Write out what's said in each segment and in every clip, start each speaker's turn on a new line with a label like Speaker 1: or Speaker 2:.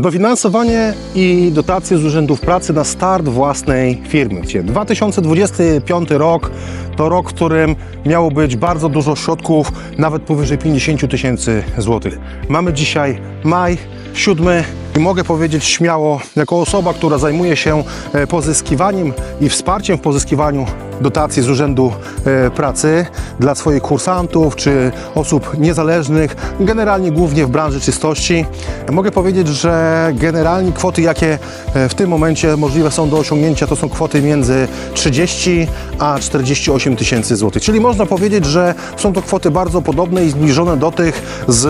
Speaker 1: Dofinansowanie i dotacje z urzędów pracy na start własnej firmy. Gdzie 2025 rok to rok, w którym miało być bardzo dużo środków, nawet powyżej 50 tysięcy złotych. Mamy dzisiaj maj, 7 i mogę powiedzieć śmiało, jako osoba, która zajmuje się e, pozyskiwaniem i wsparciem w pozyskiwaniu dotacji z Urzędu e, Pracy dla swoich kursantów czy osób niezależnych, generalnie głównie w branży czystości. Mogę powiedzieć, że generalnie kwoty, jakie e, w tym momencie możliwe są do osiągnięcia, to są kwoty między 30 a 48 tysięcy złotych. Czyli można powiedzieć, że są to kwoty bardzo podobne i zbliżone do tych z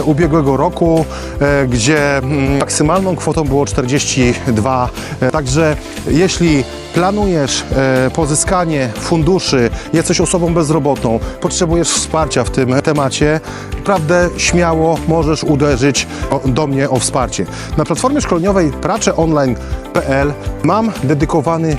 Speaker 1: e, ubiegłego roku, gdzie mm, maksymalną kwotą było 42. E, Także jeśli planujesz e, pozyskanie funduszy, jesteś osobą bezrobotną, potrzebujesz wsparcia w tym temacie, naprawdę śmiało możesz uderzyć do mnie o wsparcie. Na platformie szkoleniowej praceonline.pl mam dedykowany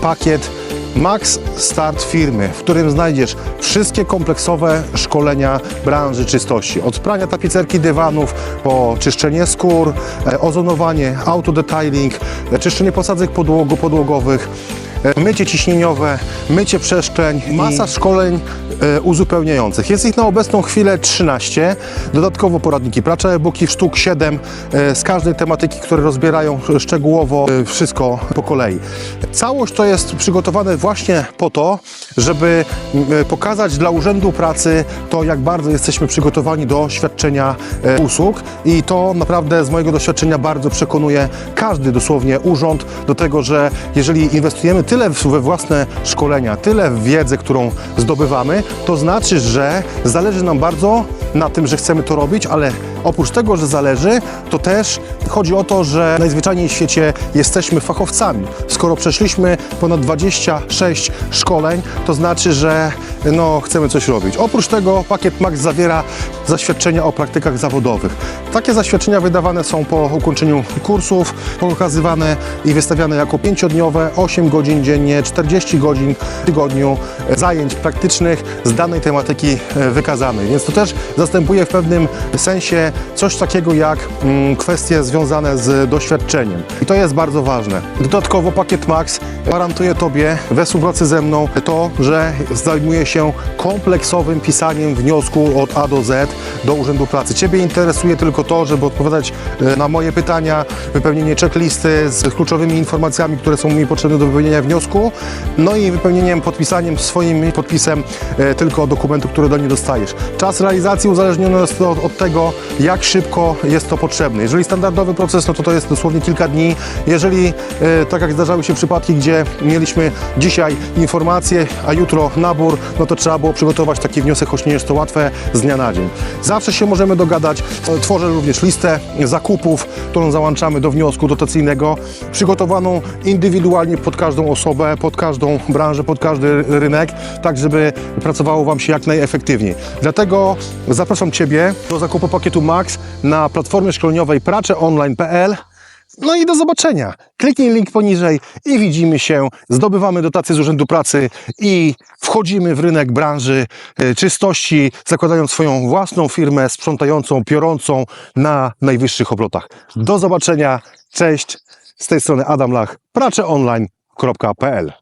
Speaker 1: pakiet Max Start Firmy, w którym znajdziesz wszystkie kompleksowe szkolenia branży czystości. Od prania tapicerki dywanów po czyszczenie skór, e, ozonowanie, autodetailing, e, czyszczenie posadzek podłogowych, mycie ciśnieniowe, mycie przeszkleń, masa szkoleń e, uzupełniających. Jest ich na obecną chwilę 13. Dodatkowo poradniki pracza e-booki, sztuk 7 e, z każdej tematyki, które rozbierają szczegółowo e, wszystko po kolei. Całość to jest przygotowane właśnie po to, żeby e, pokazać dla Urzędu Pracy to, jak bardzo jesteśmy przygotowani do świadczenia e, usług i to naprawdę z mojego doświadczenia bardzo przekonuje każdy dosłownie urząd do tego, że jeżeli inwestujemy tyle we własne szkolenia, tyle w wiedzę, którą zdobywamy, to znaczy, że zależy nam bardzo na tym, że chcemy to robić, ale oprócz tego, że zależy, to też chodzi o to, że najzwyczajniej w świecie jesteśmy fachowcami. Skoro przeszliśmy ponad 26 szkoleń, to znaczy, że no, chcemy coś robić. Oprócz tego pakiet MAX zawiera zaświadczenia o praktykach zawodowych. Takie zaświadczenia wydawane są po ukończeniu kursów, pokazywane i wystawiane jako pięciodniowe, 8 godzin dziennie, 40 godzin w tygodniu e, zajęć praktycznych z danej tematyki e, wykazanej. Więc to też zastępuje w pewnym sensie coś takiego jak mm, kwestie związane z doświadczeniem. I to jest bardzo ważne. Dodatkowo pakiet Max gwarantuje Tobie we współpracy ze mną to, że zajmuje się kompleksowym pisaniem wniosku od A do Z do Urzędu Pracy. Ciebie interesuje tylko to, żeby odpowiadać e, na moje pytania, wypełnienie checklisty z kluczowymi informacjami, które są mi potrzebne do wypełnienia wniosku, no i wypełnieniem, podpisaniem swoim podpisem e, tylko dokumentu, który do niej dostajesz. Czas realizacji uzależniony jest od, od tego, jak szybko jest to potrzebne. Jeżeli standardowy proces, no to to jest dosłownie kilka dni. Jeżeli, e, tak jak zdarzały się przypadki, gdzie mieliśmy dzisiaj informacje, a jutro nabór, no to trzeba było przygotować taki wniosek, choć nie jest to łatwe z dnia na dzień. Zawsze się możemy dogadać. E, Tworzę również listę zakupów, którą załączamy do wniosku dotacyjnego, przygotowaną indywidualnie pod każdą osobę, pod każdą branżę, pod każdy rynek, tak żeby pracowało Wam się jak najefektywniej. Dlatego zapraszam Ciebie do zakupu pakietu Max na platformie szkoleniowej praceonline.pl no i do zobaczenia. Kliknij link poniżej i widzimy się. Zdobywamy dotacje z Urzędu Pracy i wchodzimy w rynek branży e, czystości, zakładając swoją własną firmę sprzątającą, piorącą na najwyższych obrotach. Do zobaczenia. Cześć. Z tej strony Adam Lach, praceonline.pl